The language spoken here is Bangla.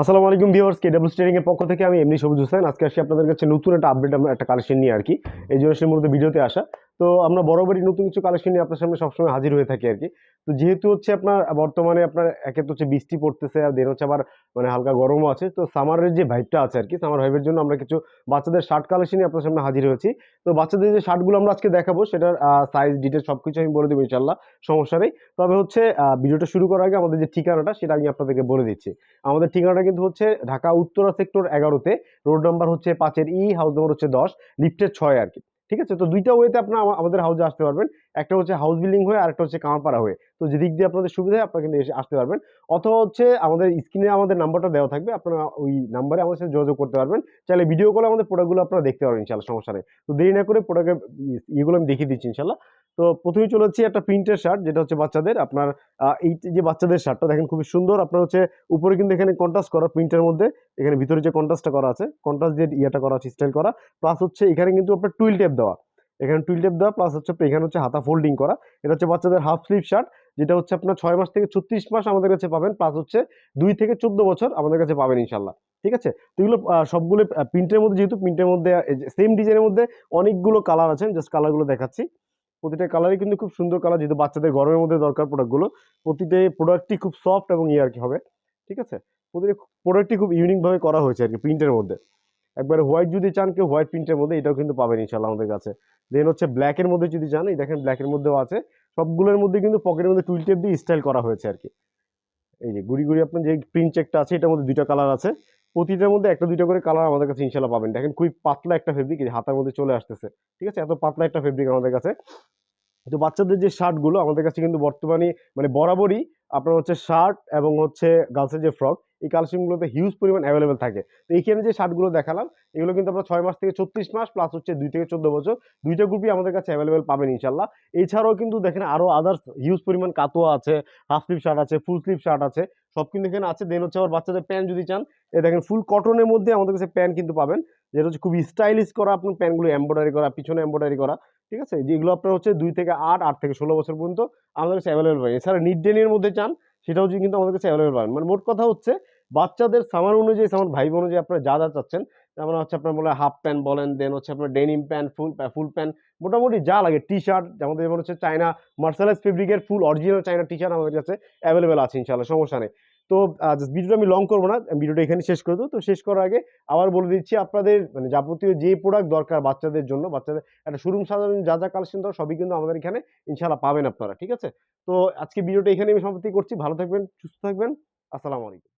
আসসালামু আলাইকুম ভিউয়ার্স কে ডাবল স্টেরিং এর পক্ষ থেকে আমি এমনি সবুজ হোসেন। আজকে আসি আপনাদের কাছে নতুন একটা আপডেট একটা কালেকশন নিয়ে আর কি। এই জন্য সে মূলত ভিডিওতে আসা। তো আমরা বরাবরই নতুন কিছু কালেকশন নিয়ে আপনার সামনে সবসময় হাজির হয়ে থাকি আর কি তো যেহেতু হচ্ছে আপনার বর্তমানে আপনার একে তো হচ্ছে বৃষ্টি পড়তেছে, আর দেন হচ্ছে আবার মানে হালকা গরমও আছে, তো সামারের যে ভাইবটা আছে আর কি সামার ভাইবের জন্য আমরা কিছু বাচ্চাদের শার্ট কালেকশনই আপনার সামনে হাজির হয়েছি। তো বাচ্চাদের যে শার্টগুলো আমরা আজকে দেখাবো, সেটার সাইজ ডিটেল সব কিছু আমি বলে দেবো ইনশাল্লাহ সমস্যা নেই। তবে হচ্ছে ভিডিওটা শুরু করার আগে আমাদের যে ঠিকানাটা, সেটা আমি আপনাদেরকে বলে দিচ্ছি। আমাদের ঠিকানাটা কিন্তু হচ্ছে ঢাকা উত্তরা সেক্টর এগারোতে রোড নাম্বার হচ্ছে পাঁচের ই হাউস নাম্বার হচ্ছে দশ লিফটের ছয় আর কি ঠিক আছে? তো দুইটা ওয়েতে আপনার আমাদের হাউসে আসতে পারবেন। একটা হচ্ছে হাউস বিল্ডিং হয়ে আর একটা হচ্ছে কামারপাড়া হয়ে। তো যেদিক দিয়ে আপনাদের সুবিধা আপনারা কিন্তু এসে আসতে পারবেন। অথবা হচ্ছে আমাদের স্ক্রিনে আমাদের নাম্বারটা দেওয়া থাকবে, আপনারা ওই নাম্বারে আমাদের সাথে যোগাযোগ করতে পারবেন। চাইলে ভিডিও কলে আমাদের প্রোডাক্টগুলো আপনারা দেখতে পারবেন ইনশাল্লাহ সমস্যা নেই। তো দেরি না করে প্রোডাক্টের ইয়েগুলো আমি দেখিয়ে দিচ্ছি ইনশাল্লাহ তো প্রথমেই চলে যাচ্ছি একটা প্রিন্টের শার্ট, যেটা হচ্ছে বাচ্চাদের। আপনার এই যে বাচ্চাদের শার্টটা দেখেন খুবই সুন্দর। আপনার হচ্ছে উপরে কিন্তু এখানে কন্ট্রাস্ট করা প্রিন্টের মধ্যে। এখানে ভিতরে যে কন্ট্রাস্টটা করা আছে কন্ট্রাস্ট দিয়ে ইয়েটা করা আছে স্টাইল করা। প্লাস হচ্ছে এখানে কিন্তু আপনার টুইল টেপ দেওয়া। এখানে টুইল টেপ দেওয়া প্লাস হচ্ছে এখানে হচ্ছে হাতা ফোল্ডিং করা। এটা হচ্ছে বাচ্চাদের হাফ স্লিভ শার্ট, যেটা হচ্ছে আপনার ছয় মাস থেকে ছত্রিশ মাস আমাদের কাছে পাবেন প্লাস হচ্ছে দুই থেকে চোদ্দ বছর আমাদের কাছে পাবেন ইনশাল্লাহ। ঠিক আছে? তো এগুলো সবগুলো প্রিন্টের মধ্যে যেহেতু প্রিন্টের মধ্যে সেম ডিজাইনের মধ্যে অনেকগুলো কালার আছে জাস্ট কালারগুলো দেখাচ্ছি। প্রতিটা কালারই কিন্তু খুব সুন্দর কালার যেহেতু বাচ্চাদের গরমের মধ্যে দরকার প্রোডাক্টগুলো প্রতিটা প্রোডাক্টই খুব সফট এবং ইয়ে আর কি হবে, ঠিক আছে? প্রতিটা প্রোডাক্টটি খুব ইউনিক ভাবে করা হয়েছে আর কি প্রিন্টের মধ্যে। একবারে হোয়াইট যদি চান, কেউ হোয়াইট প্রিন্টের মধ্যে এটাও কিন্তু পাবেন ইনশাল্লাহ আমাদের কাছে। দেন হচ্ছে ব্ল্যাকের মধ্যে যদি চান, এই দেখেন ব্ল্যাকের মধ্যেও আছে, সবগুলোর মধ্যে কিন্তু পকেটের মধ্যে টুইল টেপ দিয়ে স্টাইল করা হয়েছে আর কি। এই যে গুড়ি গুড়ি আপনার যে প্রিন্ট চেকটা আছে, এটার মধ্যে দুইটা কালার আছে। প্রতিটার মধ্যে একটা, দুইটা করে কালার আমাদের কাছে ইনশাল্লাহ পাবেন। দেখেন খুবই পাতলা একটা ফেব্রিক হাতার মধ্যে চলে আসতেছে। ঠিক আছে? এত পাতলা একটা ফেব্রিক আমাদের কাছে। তো বাচ্চাদের যে শার্টগুলো আমাদের কাছে কিন্তু বর্তমানে মানে বরাবরই আপনার হচ্ছে শার্ট এবং হচ্ছে গার্লসের যে ফ্রক এই কালেকশনগুলোতে হিউজ পরিমাণ অ্যাভেলেবেল থাকে। তো এইখানে যে শার্টগুলো দেখালাম, এগুলো কিন্তু আমরা ছয় মাস থেকে ছত্রিশ মাস প্লাস হচ্ছে দুই থেকে চোদ্দ বছর, দুইটা গ্রুপই আমাদের কাছে অ্যাভেলেবেল পাবেন ইনশাল্লাহ। এছাড়াও কিন্তু দেখেন আরও আদার্স হিউজ পরিমাণ কাতোয়া আছে হাফ স্লিভ শার্ট আছে ফুল স্লিভ শার্ট আছে। সব কিন্তু এখানে আছে। দেন হচ্ছে আবার বাচ্চাদের প্যান্ট যদি চান, এ দেখেন ফুল কটনের মধ্যে আমাদের কাছে প্যান্ট কিন্তু পাবেন। যেটা হচ্ছে খুব স্টাইলিশ করা আপনার প্যান্টগুলো এম্ব্রয়ডারি করা, পিছনে এম্ব্রয়ডারি করা, ঠিক আছে? যেগুলো আপনার হচ্ছে দুই থেকে আট আট থেকে ষোলো বছর পর্যন্ত আমাদের কাছে অ্যাভেলেবল পাবেন। এছাড়া নিড ডেনের মধ্যে চান, সেটাও কিন্তু আমাদের কাছে অ্যাভেলেবল পাবেন। মানে মোট কথা হচ্ছে, বাচ্চাদের সামার অনুযায়ী সামার ভাই অনুযায়ী আপনারা যা যা চাচ্ছেন যেমন হচ্ছে আপনার বলে হাফ প্যান্ট বলেন দেন হচ্ছে আপনার denim pant full full pant মোটামুটি যা লাগে টি শার্ট যেমন যেমন হচ্ছে চায়না মার্শালাইজ ফেব্রিকের full original China T shirt আমাদের কাছে অ্যাভেলেবেল আছে ইনশাল্লাহ সমস্যা নেই। তো ভিডিওটা আমি লং করব না ভিডিওটা এখানে শেষ করে দেবো। তো শেষ করার আগে আবার বলে দিচ্ছি আপনাদের মানে যাবতীয় যে প্রোডাক্ট দরকার বাচ্চাদের জন্য, বাচ্চাদের একটা শোরুম সাধারণ যা যা কালেকশন দরকার সবই কিন্তু আমাদের এখানে ইনশাল্লাহ পাবেন আপনারা, ঠিক আছে? তো আজকে ভিডিওটা এখানে আমি সমাপ্তি করছি, ভালো থাকবেন, সুস্থ থাকবেন, আসসালামু আলাইকুম।